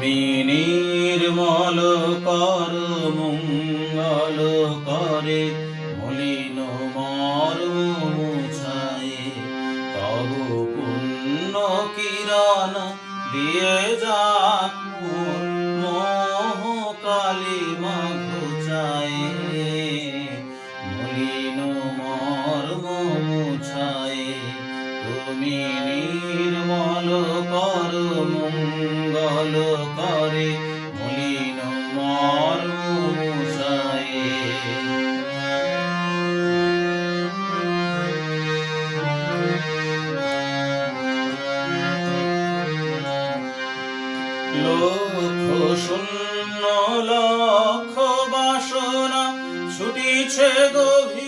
তুমি নির্মল কর, মঙ্গল করে। মলিন মর মুছায়ে তব পুণ্য কিরণ দিয়ে যাক মোহ কালী কালি ঘুচায়ে নির্মল কর মঙ্গল করে মলিন লক্ষ বাসনা ছুটিছে গভীর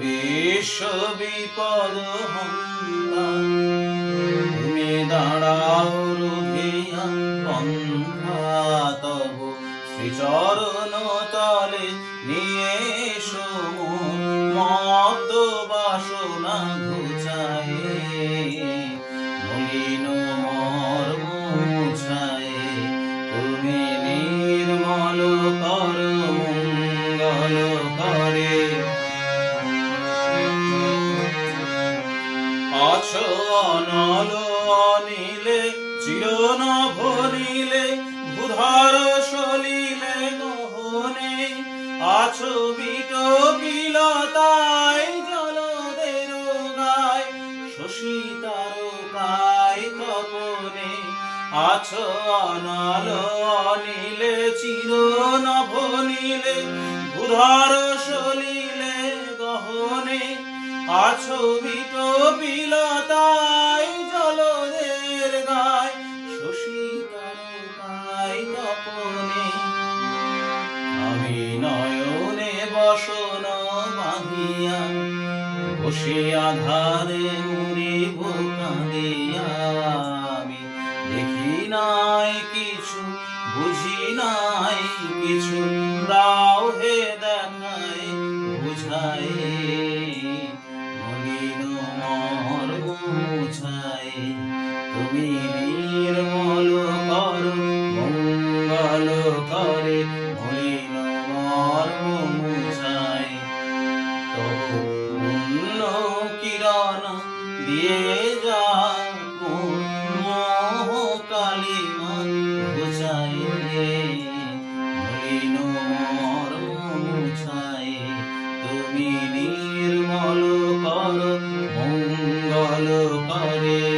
বিশ্ব বিপদ তুমি দাঁড়াও রুধিয়া পন্থা তব শ্রীচরণ তলে নিয়ে এসো মোর মদ বাসনা ঘুচায়ে, মলিন মর্ম মুছায়ে। তুমি নির্মল কর আছো অনল অনিলে চিরন ভরিলে, বুধার সলিলে গহনে আছো বিট বিলতাই জলদের গায় শশী তারকায় তপনে। আছো অনল অনিলে চিরন ভনিলে বুধার আছো বিট বিলতাই জলদের গায় শশী তারকায় তপনে। আমি নয়নে বসন বাঁধিয়া, বসে আধারে মরিব কাঁদিয়া আমি। দেখি নাই কিছু, বুঝি নাই কিছু, দাও হে দেখাই বুঝাই আলো করে মলিন মর্ম কিরণ দিয়ে যা রে। মঙ্গল করে।